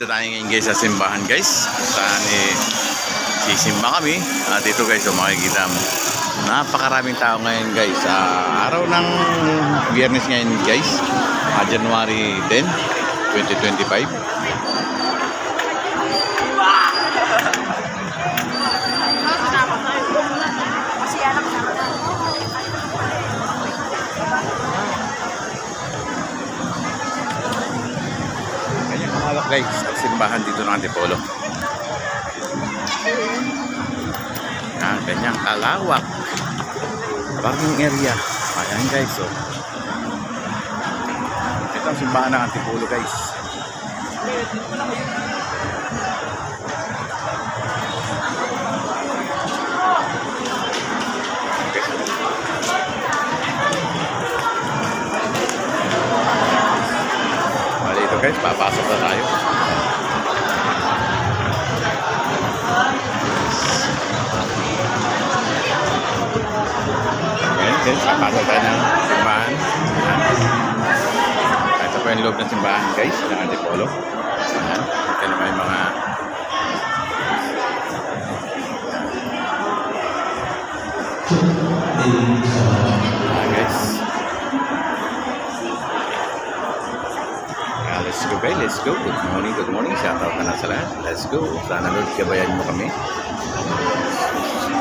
Dito tayo ngayon guys sa simbahan guys. Saan eh, sisimba kami. At dito guys, so makikita mo. Napakaraming tao ngayon guys. Sa araw ng biyernes ngayon guys. ah, January 10, 2025. Guys. Sa simbahan dito ng Antipolo. Ah, ganyang kalawak. Parking area. Ayan guys, so. Ito ang simbahan ng Antipolo guys. Guys, papasok na tayo. Ayan guys, papasok tayo ng simbahan. Ito po yung loob ng simbahan guys, ng Antipolo. Ayan, ito naman yung mga Ayan guys. Let's go let's go. Good morning, good morning. Shout out na lang sa lahat. Let's go. Sana Lord, gabayan mo kami.